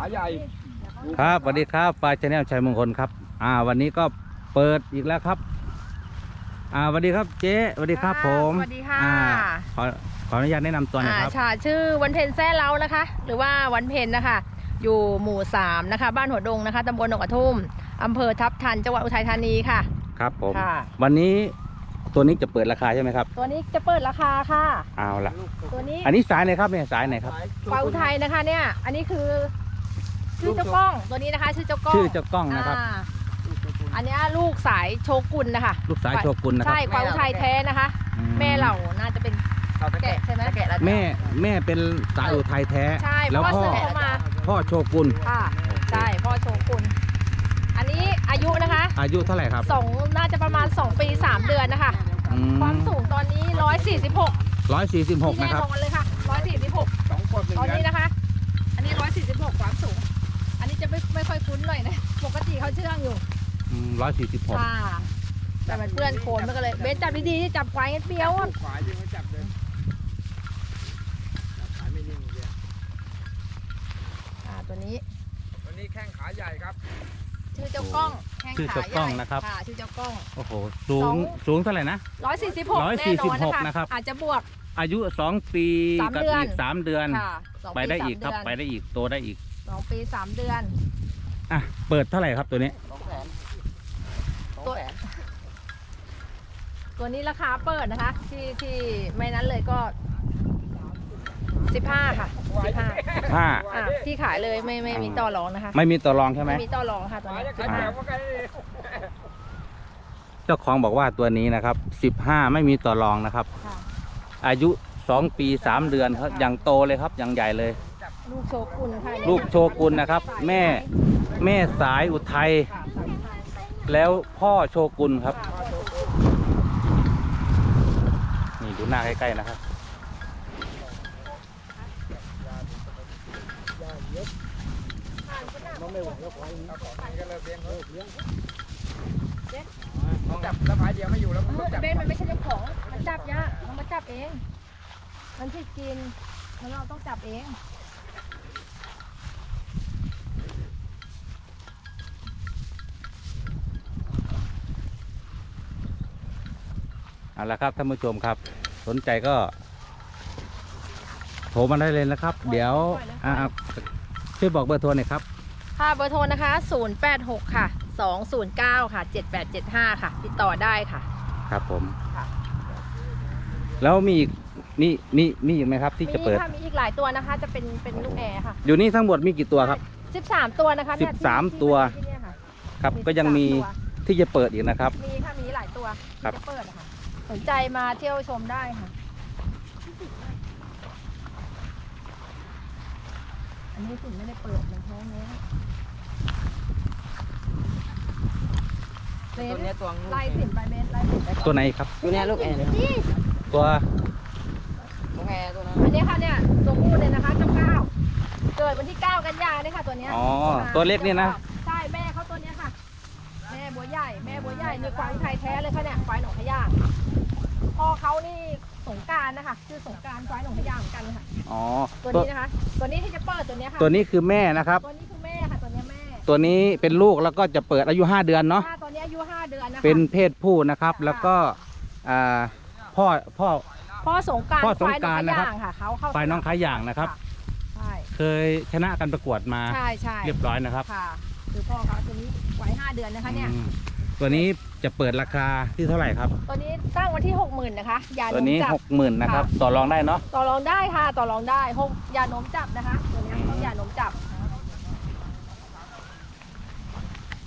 ขาใหญ่ครับสวัสดีครับปลาชาแนลชัยมงคลครับ อ่า วันนี้ก็เปิดอีกแล้วครับ อ่าสวัสดีครับเจ๊สวัสดีครับค่ะผมสวัสดีค่ะอ่าขอขออนุญาตแนะนำตัวหน่อยครับอ่าค่ะชื่อวันเพ็ญแซ่เล้านะคะ หรือว่าวันเพ็ญนะคะ อยู่หมู่สามนะคะ บ้านหัวดงนะคะตำบลหนองกระทุ่มอำเภอทับทันจังหวัดอุทัยธานีค่ะ ครับผม ค่ะ วันนี้ตัวนี้จะเปิดราคาใช่ไหมครับตัวนี้จะเปิดราคาค่ะ เอาละตัวนี้อันนี้สายไหนครับเนี่ยสายไหนครับควายอุทัยนะคะเนี่ย อันนี้คือ ชื่อเจ้ากล้องตัวนี้นะคะ ชื่อเจ้ากล้องชื่อเจ้ากล้องนะครับอ่าอันเนี้ยลูกสายโชกุนนะคะลูกสายโชกุนนะครัใช่บควายอุทัยแท้นะคะ อืแม่เราน่าจะเป็นแกะใช่ไหมแกะแล้วแม่แม่เป็นสายอุทัยแท้ ใช่เพแล้วราะว่าพ่อซื้อเข้ามาพ่อโชกุนค่ะใช่พ่อโชกุนอันนี้อายุนะคะอายุเท่าไหร่ครับสองน่าจะประมาณ 2 ปี 3 เดือนนะคะอืความสูงตอนนี้ 146ร้อยสี่สิบหกที่นะครับแน่นอนเลยค่ะ146 สองคนหนึ่งตอนกันนี้นะคะ อันนี้ 146 ความสูงอันนี้ จะไม่ไม่ค่อยคุ้นหน่อยนะ ปกติเขาเชื่องอยู่ร้อยสี่สิบหกค่ะแต่มันเปื้อนโคลนมันก็เลย เบสจับดีๆที่จับไว้เปรี้ยวอะขวาที่เขาจับเลยจับขาไม่นิ่งเลยอ่าตัวนี้ วันนี้แข้งขาใหญ่ครับ ชื่อเจ้ากล้องแข้งชื่อขาเจ้าใหกล้ญ่องนะครับค่ะชื่อเจ้ากล้อง โอ้โห สูสอง ง สูงเท่าไหร่นะ146แน่นอน146นะนะครับ อาจจะบวก อายุสองปีสามกับเดือน อีกสามเดือน ค่ะสองไปได้อีกสามครับเดืนไปได้อีก โตได้อีก สองปีสามเดือน อะ เปิดเท่าไหร่ครับตัวนี้ สองแสนตัวตัวนี้ราคาเปิดนะคะ ที่ที่ไม่นั้นเลยก็สิบห้าค่ะสิบห้าห้าอะที่ขายเลยไม่ไม่มีต่อรองนะคะไม่มีต่อรองใช่ไหม ไม่มีต่อรองค่ะตัวขวานี้จะขายแบบว่าไงเจ้าของบอกว่าตัวนี้นะครับสิบห้าไม่มีต่อรองนะครับ ค่ะอายุสองปีสามเดือนครับอย่างโตเลยครับอย่างใหญ่เลย ลูกโชกุนค่ะลูกโชกุนนะครับ แม่แม่สายอุทัยค่ะสายไทยแล้วพ่อโชกุนครับ นี่ดูหน้าใกล้ๆนะครับ จับแล้วพายเดียวไม่อยู่แล้วเอต้องอจับเบนมันไม่ใช่เจ้าของ มันจับยากมันมาจับเอง มันที่กินแล้วเราต้องจับเอง เอาละครับท่านผู้ชมครับ สนใจก็ โทรมาได้เลยนะครับ เดี๋ยวอ่าช่วยบอกเบอร์โทรหน่อยครับค่ะเบอร์โทรนะคะ 086 ค่ะ 209 ค่ะ 7875 ค่ะ ติดต่อได้ค่ะ ครับผมค่ะแล้วมีอีกมีมีมีอีกไหมครับ ที่จะเปิด มีค่ะมีอีกหลายตัวนะคะ จะเป็นเป็นลูกแอร์ค่ะ อยู่นี่ทั้งหมดมีกี่ตัวครับ 13 ตัวนะคะเนี่ยสิบสามที่ตัว ที่เนี่ยค่ะ ครับมีก็ยังมี13ตัว ที่จะเปิดอีกนะครับ มีค่ะมีหลายตัวครับที่จะเปิดอะค่ะ สนใจมาเที่ยวชมได้ค่ะ อันนี้ถึงไม่ได้เปิดมันท้องแล้วเบตัวนเนี้ยตัวงูไล่สินไปเบนไล่สินไปตัวไหนครับ ตัวเนี้ยลูกแอร์เนี่ยนี่ตัวลูกแอร์ตัวนั้นอันนี้ค่ะเนี่ยตัวผู้เลยนะคะเจ้าเก้าเกิดวันที่เก้ากันยาเนี่ยค่ะตัวเนี้ยอ๋อตัวเล็กนี่นะ แม่บัวใหญ่นี่ควายไทยแท้เลยค่ะเนี่ยควายหนองขยางพ่อเขานี่สงกรารนะคะชื่อสงกรารควายหนองขยางเหมือนกันค่ะอ๋อตัวตัวนี้นะคะ ตัวนี้ที่จะเปิดตัวเนี้ยค่ะตัวนี้คือแม่นะครับ ตัวนี้คือแม่ค่ะตัวเนี้ยแม่ ตัวนี้เป็นลูกแล้วก็จะเปิดอายุ 5 เดือนเนาะค่ะตัวนี้อายุห้าเดือนนะคะเป็นเพศผู้นะครับแล้วก็อ่าพ่อพ่อพ่อสงกรารพ่อสคงวายหนกองรานต์ขนะครับยางค่ะเขาเข้าฝ่ายน้องขายอย่างนะครับใช่เคยชนะกันประกวดมาใช่ใช่เรียบร้อยนะครับค่ะคือพ่อเขาตัวนี้ไว้ห้าเดือนนะคะเนี่ยอืม ตัวนี้จะเปิดราคาที่เท่าไหร่ครับ ตัวนี้ตั้งวันที่หกหมื่นนะคะ ยาตัวนมนี้จับ หกหมื่นนะครับ ต่อรองได้เนาะ ต่อรองได้ค่ะ ต่อรองได้หกยาโนมจับนะคะ ตัวนี้ต้องยาโนมจับ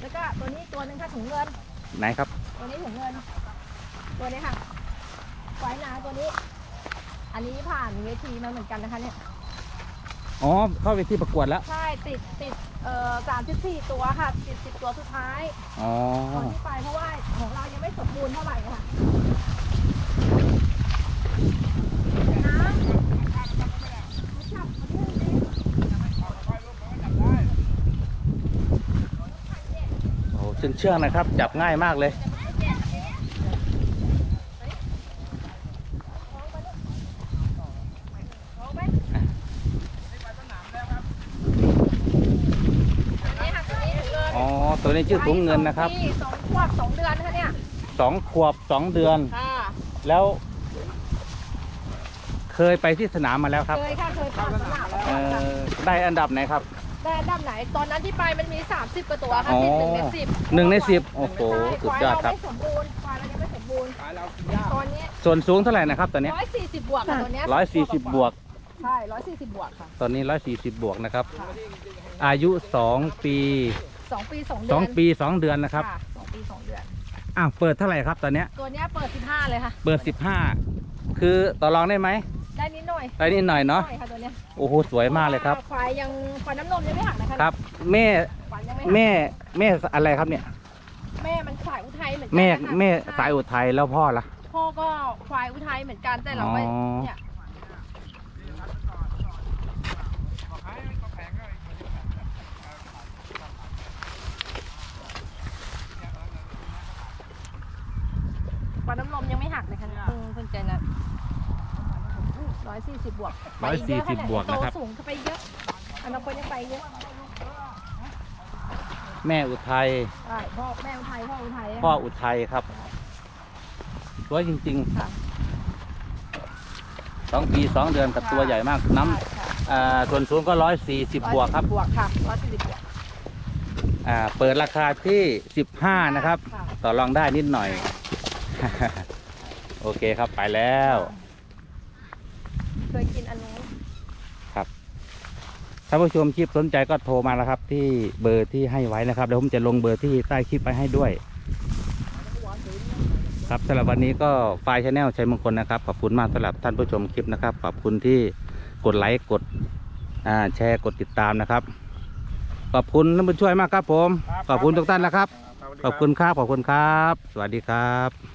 แล้วก็ตัวนี้ตัวหนึงค่ะถุงเงิน ไหนครับ ตัวนี้ถุงเงิน ตัวนี้ค่ะไว้นาตัวนี้ อันนี้ผ่านเวทีมาเหมือนกันนะคะเนี่ย อ๋อ เข้าไปที่ประกวดแล้ว ใช่ติดติดเอ่อสามสิบสี่ตัวค่ะติดสิบตัวสุดท้ายอ๋อ ตอนที่ไปเพราะว่าของเรายังไม่สมบูรณ์เท่าไหร่ค่ะน้ำมาจับมาที่นี่โอ้โหเชื่องๆนะครับ จับง่ายมากเลย มองไป ตัวนี้ชื่อถุงเงินนะครับไว้สองปีสองขวบสองเดือนนะคะเนี่ยสองขวบสองเดือน ค่ะแล้ว เคยไปที่สนามมาแล้วครับ เคยค่ะเคยผ่านสนามแล้วเอค่ะอได้อันดับไหนครับ ได้อันดับไหน ตอนนั้นที่ไปมันมี 30กว่าตัวค่ะอ๋อติดหนึ่งในสิบหนึ่งในสิบโอ้โหใช่สุดยอดครับ ควายเราไม่สมบูรณ์ควายเรายังไม่สมบูรณ์ขายเรากินยากตอนนี้ส่วนสูงเท่าไหร่นะครับตอนนี้ร้อยสี่สิบบวกค่ะตัวเนี้ยร้อยสี่สิบบวก ใช่ร้อยสี่สิบบวกค่ะ ตอนนี้ร้อยสี่สิบบวกนะครับ อายุสองปี สองปีสองเดืสอนองปีสองเดือนนะครับค่ะสองปีสองเดือนอ้าวเปิดเท่าไหร่ครับตอนเนี้ยตัวเนี้ยเปิดสิบห้าเลยค่ะเปิดสิบห้าคือต่อรองได้ไหมได้นิดหน่อยได้นิดหน่อยเนาะหน่อยค่ะตัวเนี้ยโอ้โหสวยมากเลยครับควายยังควายน้ำนมยังไม่หักนะคะครับแม่ควายยังไม่หักแม่แม่อะไรครับเนี่ย แม่มันสายอุทัยเหมือนกัแม่นะคะแม่ใช่สายอุทัยแล้วพ่อล่ะพ่อก็ควายอุทัยเหมือนกันแต่เราไม่อ๋อ เนี่ย ขายก็แพงก็ ควายน้ำนมยังไม่หักเลยค่ะเพิ่งเพิ่งเจอนะร้อยสี่สิบบวกร้อยสี่สิบไปเะบวกนะครับโตสูงเข้าไปเยอะอนาคตยังไปเยอะ แม่อุทัยใช่พ่อแม่อุทัยพ่ออุทัยพ่ออุทัยครับสวยจริงค่ะๆสองปีสองเดือนกับตัวใหญ่มากน้ใช่ค่ะำอ่าส่วนสูงก็ร้อยสี่สิบบวกครับบวกค่ะร้อยสี่สิบบวกอ่าเปิดราคาที่สิบห้านะครับค่ะต่อรองได้นิดหน่อย โอเคครับไปแล้ว เคยกินอันนู้นถ้าผู้ชมคลิปสนใจก็โทรมาแล้วครับ ที่เบอร์ที่ให้ไว้นะครับเดี๋ยวผมจะลงเบอร์ที่ใต้คลิปไปให้ด้วย ครับสำหรับวันนี้ก็ไฟล์ชาแนลชัยมงคลนะครับ ขอบคุณมากสำหรับท่านผู้ชมคลิปนะครับ ขอบคุณที่กดไลค์กดอ่าแชร์กดติดตามนะครับ ขอบคุณท่านผู้ช่วยมากครับผม ขอบคุณทุกท่านนะครับ ขอบคุณครับขอบคุณครับ สวัสดีครับ